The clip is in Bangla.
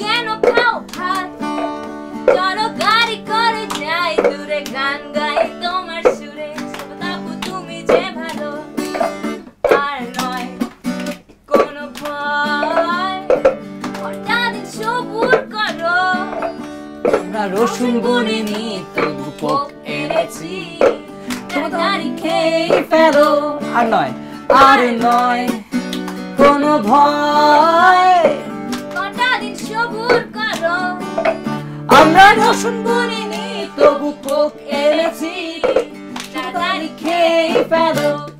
কেন খাও ভাত? চলো গাড়ি করে যাই দূরে গান গাই তোমার সুরে। সবতাপু তুমি যে ভালো আর নয় কোনো ভয়। হঠাৎ সবুর করো আমরা রসুন বুনিনি তবু এনেছি। তাড়াতাড়ি খেয়ে ফেলো আর নয় আর নয় কোনো ভয়। রসুন বুনিনি তবু কোক এনেছি। তাড়াতাড়ি খেয়ে ফেলো।